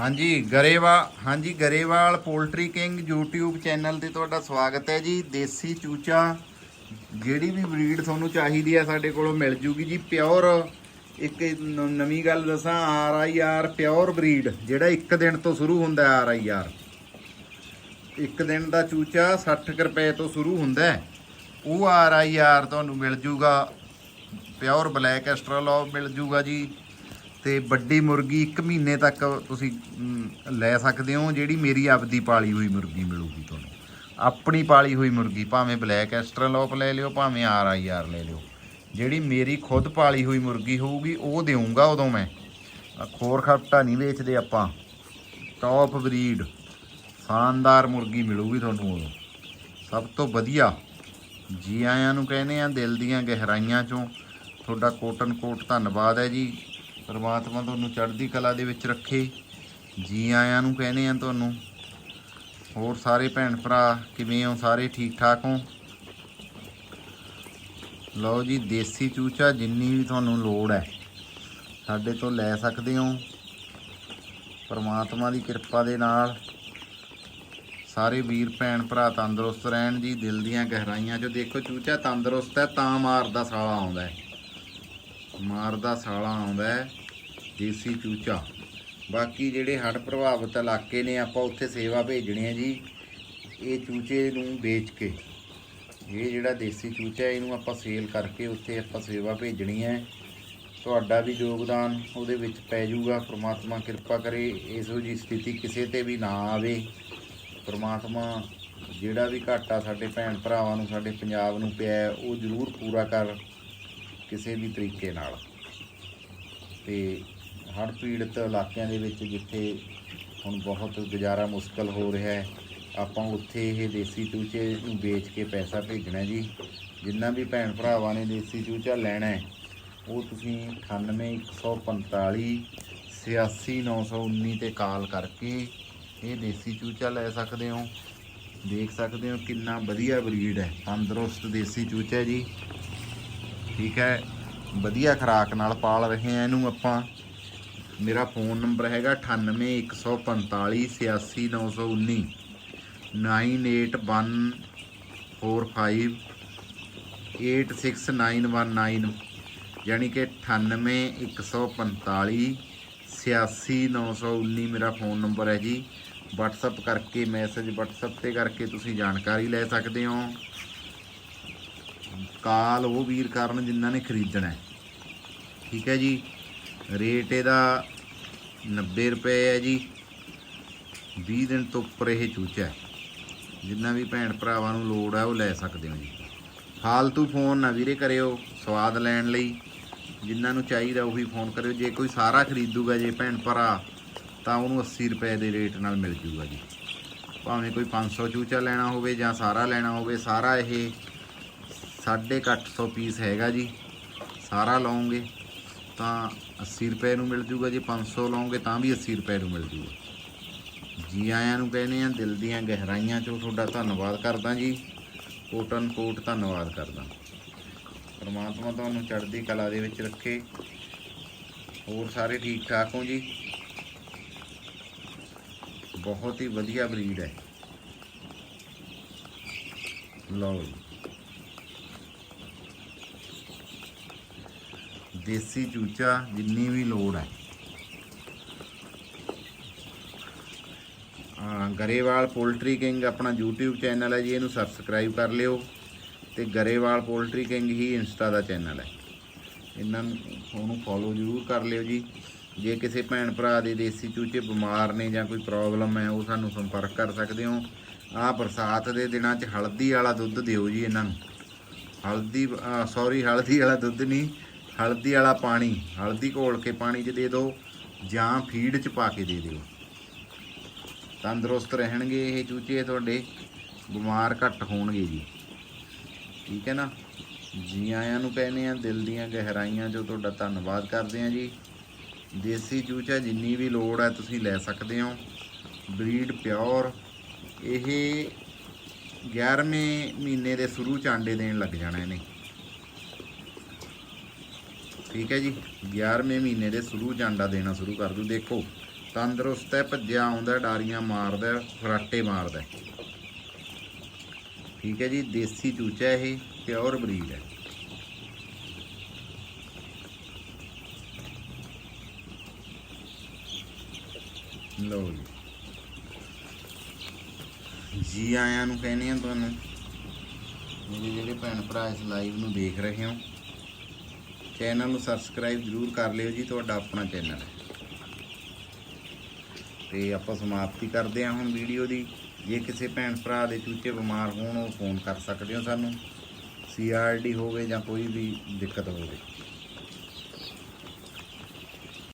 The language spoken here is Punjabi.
ਹਾਂਜੀ ਗਰੇਵਾਲ ਹਾਂਜੀ, Grewal poultry king YouTube channel ਤੇ ਤੁਹਾਡਾ ਸਵਾਗਤ ਹੈ ਜੀ। ਦੇਸੀ ਚੂਚਾ, ਜਿਹੜੀ ਵੀ ਬਰੀਡ ਤੁਹਾਨੂੰ ਚਾਹੀਦੀ ਹੈ ਸਾਡੇ ਕੋਲੋਂ ਮਿਲ ਜੂਗੀ ਜੀ। ਪਿਓਰ, ਇੱਕ ਨਵੀਂ ਗੱਲ ਦੱਸਾਂ, R I R pure breed, ਜਿਹੜਾ ਇੱਕ ਦਿਨ ਤੋਂ ਸ਼ੁਰੂ ਹੁੰਦਾ ਆਰ ਆਈ ਆਰ। ਇੱਕ ਦਿਨ ਦਾ ਚੂਚਾ 60 ਕੁ ਰੁਪਏ ਤੋਂ ਸ਼ੁਰੂ ਹੁੰਦਾ ਹੈ। ਉਹ ਆਰ ਆਈ ਆਰ ਤੁਹਾਨੂੰ ਮਿਲ ਜੂਗਾ। ਪਿਓਰ ਬਲੈਕ ਐਸਟਰੋਲੋ ਮਿਲ ਜੂਗਾ ਜੀ। ਤੇ ਵੱਡੀ ਮੁਰਗੀ 1 ਮਹੀਨੇ ਤੱਕ ਤੁਸੀਂ ਲੈ ਸਕਦੇ ਹੋ, ਜਿਹੜੀ ਮੇਰੀ ਆਪਦੀ ਪਾਲੀ ਹੋਈ ਮੁਰਗੀ ਮਿਲੂਗੀ ਤੁਹਾਨੂੰ। ਆਪਣੀ ਪਾਲੀ ਹੋਈ ਮੁਰਗੀ, ਭਾਵੇਂ ਬਲੈਕ ਐਸਟਰਲੋਪ ਲੈ ਲਿਓ, ਭਾਵੇਂ ਆਰ ਆਈ ਆਰ ਲੈ ਲਿਓ। ਜਿਹੜੀ ਮੇਰੀ ਖੁਦ ਪਾਲੀ ਹੋਈ ਮੁਰਗੀ ਹੋਊਗੀ, ਉਹ ਦੇਵਾਂਗਾ ਉਦੋਂ ਮੈਂ। ਆਹ ਖੋਰ ਖਪਟਾ ਨਹੀਂ ਵੇਚਦੇ ਆਪਾਂ। ਟੌਪ ਬਰੀਡ, ਸ਼ਾਨਦਾਰ ਮੁਰਗੀ ਮਿਲੂਗੀ ਤੁਹਾਨੂੰ ਉਦੋਂ। ਸਭ ਤੋਂ ਵਧੀਆ ਜੀ ਆਇਆਂ ਨੂੰ ਕਹਿੰਦੇ ਆ, ਦਿਲ ਦੀਆਂ ਗਹਿਰਾਈਆਂ ਚੋਂ। ਤੁਹਾਡਾ ਕੋਟਨ ਕੋਟ ਧੰਨਵਾਦ ਹੈ ਜੀ। ਪਰਮਾਤਮਾ ਤੁਹਾਨੂੰ ਚੜ੍ਹਦੀ ਕਲਾ ਦੇ ਵਿੱਚ ਰੱਖੇ, ਜੀ ਆਇਆਂ ਨੂੰ ਕਹਿੰਦੇ ਆ ਤੁਹਾਨੂੰ। ਹੋਰ ਸਾਰੇ ਭੈਣ ਭਰਾ, ਕਿਵੇਂ ਹੋ? ਸਾਰੇ ਠੀਕ ਠਾਕ ਹੋ? ਲਓ ਜੀ, ਦੇਸੀ ਚੂਚਾ ਜਿੰਨੀ ਵੀ ਤੁਹਾਨੂੰ ਲੋੜ ਹੈ, ਸਾਡੇ ਤੋਂ ਲੈ ਸਕਦੇ ਹੋ। ਪਰਮਾਤਮਾ ਦੀ ਕਿਰਪਾ ਦੇ ਨਾਲ ਸਾਰੇ ਵੀਰ, ਭੈਣ ਭਰਾ ਤੰਦਰੁਸਤ ਰਹਿਣ ਜੀ, ਦਿਲ ਦੀਆਂ ਗਹਿਰਾਈਆਂ 'ਚੋਂ ਦੇਖੋ, ਚੂਚਾ ਤੰਦਰੁਸਤ ਹੈ, ਤਾਂ ਮਾਰਦਾ ਸਾਲਾ ਆਉਂਦਾ ਹੈ। ਮਾਰਦਾ ਸਾਲਾ ਆਉਂਦਾ ਦੇਸੀ ਚੂਚਾ। ਬਾਕੀ ਜਿਹੜੇ ਹੜ੍ਹ ਪ੍ਰਭਾਵਿਤ ਇਲਾਕੇ ਨੇ, ਆਪਾਂ ਉੱਥੇ ਸੇਵਾ ਭੇਜਣੀ ਹੈ ਜੀ, ਇਹ ਚੂਚੇ ਨੂੰ ਵੇਚ ਕੇ। ਇਹ ਜਿਹੜਾ ਦੇਸੀ ਚੂਚਾ, ਇਹਨੂੰ ਆਪਾਂ ਸੇਲ ਕਰਕੇ ਉੱਥੇ ਆਪਾਂ ਸੇਵਾ ਭੇਜਣੀ ਹੈ। ਤੁਹਾਡਾ ਵੀ ਯੋਗਦਾਨ ਉਹਦੇ ਵਿੱਚ ਪੈ ਜਾਊਗਾ। ਪ੍ਰਮਾਤਮਾ ਕਿਰਪਾ ਕਰੇ ਇਹੋ ਜੀ ਸਥਿਤੀ ਕਿਸੇ ਤੇ ਵੀ ਨਾ ਆਵੇ। ਪ੍ਰਮਾਤਮਾ ਜਿਹੜਾ ਵੀ ਘਾਟਾ ਸਾਡੇ ਭੈਣ ਭਰਾਵਾਂ ਨੂੰ, ਸਾਡੇ ਪੰਜਾਬ ਨੂੰ ਪਿਆ ਉਹ ਜ਼ਰੂਰ ਪੂਰਾ ਕਰ। ਕਿਸੇ ਵੀ ਤਰੀਕੇ ਨਾਲ। ਤੇ ਹੜ੍ਹ ਪੀੜਤ ਇਲਾਕਿਆਂ ਦੇ ਵਿੱਚ ਜਿੱਥੇ ਹੁਣ ਬਹੁਤ ਗੁਜ਼ਾਰਾ ਮੁਸ਼ਕਲ ਹੋ ਰਿਹਾ ਹੈ, ਆਪਾਂ ਉੱਥੇ ਇਹ ਦੇਸੀ ਚੂਚੇ ਨੂੰ ਵੇਚ ਕੇ ਪੈਸਾ ਭੇਜਣਾ ਜੀ। ਜਿੰਨਾ ਵੀ ਭੈਣ ਭਰਾਵਾਂ ਨੇ ਦੇਸੀ ਚੂਚਾ ਲੈਣਾ ਹੈ, ਉਹ ਤੁਸੀਂ 98145 86919 ਤੇ ਕਾਲ ਕਰਕੇ ਇਹ ਦੇਸੀ ਚੂਚਾ ਲੈ ਸਕਦੇ ਹੋ। ਦੇਖ ਸਕਦੇ ਹੋ ਕਿੰਨਾ ਵਧੀਆ ਬਰੀਡ ਹੈ, ਤੰਦਰੁਸਤ ਦੇਸੀ ਚੂਚਾ ਜੀ। ਠੀਕ ਹੈ, ਵਧੀਆ ਖੁਰਾਕ ਨਾਲ ਪਾਲ ਰਹੇ ਆ ਇਹਨੂੰ ਆਪਾਂ। ਮੇਰਾ ਫੋਨ ਨੰਬਰ ਹੈਗਾ 98145 86919 9814586919 ਯਾਨੀ ਕਿ 98145 86919 ਮੇਰਾ ਫੋਨ ਨੰਬਰ ਹੈ ਜੀ। WhatsApp ਕਰਕੇ ਮੈਸੇਜ WhatsApp ਤੇ ਕਰਕੇ ਤੁਸੀਂ ਜਾਣਕਾਰੀ ਲੈ ਸਕਦੇ ਹੋ। ਕਾਲ ਉਹ ਵੀਰ ਕਰਨ ਜਿਨ੍ਹਾਂ ਨੇ ਖਰੀਦਣਾ ਹੈ। ਠੀਕ ਹੈ ਜੀ। ਰੇਟ ਇਹਦਾ 90 ਰੁਪਏ ਹੈ ਜੀ। 20 ਦਿਨ ਤੋਂ ਉੱਪਰ ਇਹ ਚੂਚਾ ਹੈ। ਜਿੰਨਾ ਵੀ ਭੈਣ ਭਰਾਵਾਂ ਨੂੰ ਲੋੜ ਹੈ ਉਹ ਲੈ ਸਕਦੇ ਹੋ ਜੀ। ਫਾਲਤੂ ਫੋਨ ਨਾ ਵੀਰੇ ਕਰਿਓ ਸਵਾਦ ਲੈਣ ਲਈ। ਜਿਨ੍ਹਾਂ ਨੂੰ ਚਾਹੀਦਾ ਉਹੀ ਫੋਨ ਕਰਿਓ। ਜੇ ਕੋਈ ਸਾਰਾ ਖਰੀਦੂਗਾ ਜੇ ਭੈਣ ਭਰਾ, ਤਾਂ ਉਹਨੂੰ 80 ਰੁਪਏ ਦੇ ਰੇਟ ਨਾਲ ਮਿਲ ਜੂਗਾ ਜੀ। ਭਾਵੇਂ ਕੋਈ 500 ਚੂਚਾ ਲੈਣਾ ਹੋਵੇ ਜਾਂ ਸਾਰਾ ਲੈਣਾ ਹੋਵੇ, ਸਾਰਾ ਇਹ ਸਾਢੇ ਕੁ ਅੱਠ ਸੌ ਪੀਸ ਹੈਗਾ ਜੀ। ਸਾਰਾ ਲਓਗੇ ਤਾਂ 80 ਰੁਪਏ ਨੂੰ ਮਿਲ ਜੂਗਾ। ਜੇ 500 ਲਓਗੇ ਤਾਂ ਵੀ 80 ਰੁਪਏ ਨੂੰ ਮਿਲ ਜੂਗਾ। ਜੀ ਆਇਆਂ ਨੂੰ ਕਹਿੰਦੇ ਆ ਦਿਲ ਦੀਆਂ ਗਹਿਰਾਈਆਂ ਚੋਂ ਤੁਹਾਡਾ ਧੰਨਵਾਦ ਕਰਦਾ ਜੀ। ਕੋਟਨ ਕੋਟ ਧੰਨਵਾਦ ਕਰਦਾ। ਪਰਮਾਤਮਾ ਤੁਹਾਨੂੰ ਚੜ੍ਹਦੀ ਕਲਾ ਦੇ ਵਿੱਚ ਰੱਖੇ। ਹੋਰ ਸਾਰੇ ਠੀਕ ਠਾਕ ਹੋ ਜੀ? ਬਹੁਤ ਹੀ ਵਧੀਆ ਬਰੀਡ ਹੈ। ਲਓ ਜੀ। ਦੇਸੀ ਚੂਚਾ ਜਿੰਨੀ ਵੀ ਲੋੜ ਹੈ। ਗਰੇਵਾਲ ਪੋਲਟਰੀ ਕਿੰਗ ਆਪਣਾ YouTube ਚੈਨਲ ਹੈ ਜੀ, ਇਹਨੂੰ ਸਬਸਕ੍ਰਾਈਬ ਕਰ ਲਿਓ ਤੇ ਗਰੇਵਾਲ ਪੋਲਟਰੀ ਕਿੰਗ ਹੀ ਇੰਸਟਾ ਦਾ ਚੈਨਲ ਹੈ। ਇਹਨਾਂ ਨੂੰ ਉਹਨੂੰ ਫੋਲੋ ਜ਼ਰੂਰ ਕਰ ਲਿਓ ਜੀ। ਜੇ ਕਿਸੇ ਭੈਣ ਭਰਾ ਦੇ ਦੇਸੀ ਚੂਚੇ ਬਿਮਾਰ ਨੇ ਜਾਂ ਕੋਈ ਪ੍ਰੋਬਲਮ ਹੈ, ਉਹ ਸਾਨੂੰ ਸੰਪਰਕ ਕਰ ਸਕਦੇ ਹੋ। ਆਹ ਬਰਸਾਤ ਦੇ ਦਿਨਾਂ 'ਚ ਹਲਦੀ ਵਾਲਾ ਦੁੱਧ ਦਿਓ ਜੀ ਇਹਨਾਂ ਨੂੰ। ਹਲਦੀ ਸੌਰੀ ਹਲਦੀ ਵਾਲਾ ਦੁੱਧ ਨਹੀਂ ਹਲਦੀ ਵਾਲਾ ਪਾਣੀ, ਹਲਦੀ ਘੋਲ ਕੇ ਪਾਣੀ 'ਚ ਦੇ ਦਿਓ ਜਾਂ ਫੀਡ 'ਚ ਪਾ ਕੇ ਦੇ ਦਿਓ। ਤੰਦਰੁਸਤ ਰਹਿਣਗੇ ਇਹ ਚੂਚੇ ਤੁਹਾਡੇ, ਬਿਮਾਰ ਘੱਟ ਹੋਣਗੇ ਜੀ। ਠੀਕ ਹੈ ਨਾ? ਜੀ ਆਇਆਂ ਨੂੰ ਕਹਿੰਦੇ ਆ, ਦਿਲ ਦੀਆਂ ਗਹਿਰਾਈਆਂ 'ਚੋਂ ਤੁਹਾਡਾ ਧੰਨਵਾਦ ਕਰਦੇ ਆ ਜੀ। ਦੇਸੀ ਚੂਚਾ ਜਿੰਨੀ ਵੀ ਲੋੜ ਹੈ ਤੁਸੀਂ ਲੈ ਸਕਦੇ ਹੋ। ਬਰੀਡ ਪਿਓਰ, ਇਹ 11ਵੇਂ ਮਹੀਨੇ ਦੇ ਸ਼ੁਰੂ ਚ ਆਂਡੇ ਦੇਣ ਲੱਗ ਜਾਣਾ ਇਹਨੇ। ਠੀਕ ਹੈ ਜੀ। 11ਵੇਂ ਮਹੀਨੇ ਦੇ ਸ਼ੁਰੂ ਜਾਂਡਾ ਦੇਣਾ ਸ਼ੁਰੂ ਕਰ ਦੂ। ਦੇਖੋ, ਤੰਦਰੁਸਤ ਹੈ, ਭੱਜਿਆ ਆਉਂਦਾ ਡਾਰੀਆਂ ਮਾਰਦਾ ਫਰਾਟੇ ਮਾਰਦਾ ਠੀਕ ਹੈ ਜੀ, ਦੇਸੀ ਚੂਚਾ ਇਹ, ਪਿਓਰ ਬਰੀਡ ਹੈ। ਲਓ ਜੀ। ਜੀ ਆਇਆਂ ਨੂੰ ਕਹਿੰਦੇ ਆ ਤੁਹਾਨੂੰ। ਮੇਰੇ ਜਿਹੜੇ ਭੈਣ ਭਰਾ ਇਸ ਲਾਈਵ ਨੂੰ ਦੇਖ ਰਹੇ ਹੋ। ਚੈਨਲ ਨੂੰ ਸਬਸਕ੍ਰਾਈਬ ਜ਼ਰੂਰ ਕਰ ਲਿਓ ਜੀ, ਤੁਹਾਡਾ ਆਪਣਾ ਚੈਨਲ ਹੈ। ਤੇ ਆਪਾਂ ਸਮਾਪਤੀ ਕਰਦੇ ਹਾਂ ਹੁਣ ਵੀਡੀਓ ਦੀ। ਜੇ ਕਿਸੇ ਭੈਣ ਭਰਾ ਦੇ ਚੂਚੇ ਬਿਮਾਰ ਹੋਣ, ਉਹ ਫੋਨ ਕਰ ਸਕਦੇ ਹੋ ਸਾਨੂੰ। ਸੀਆਰਡੀ ਹੋਵੇ ਜਾਂ ਕੋਈ ਵੀ ਦਿੱਕਤ ਹੋਵੇ।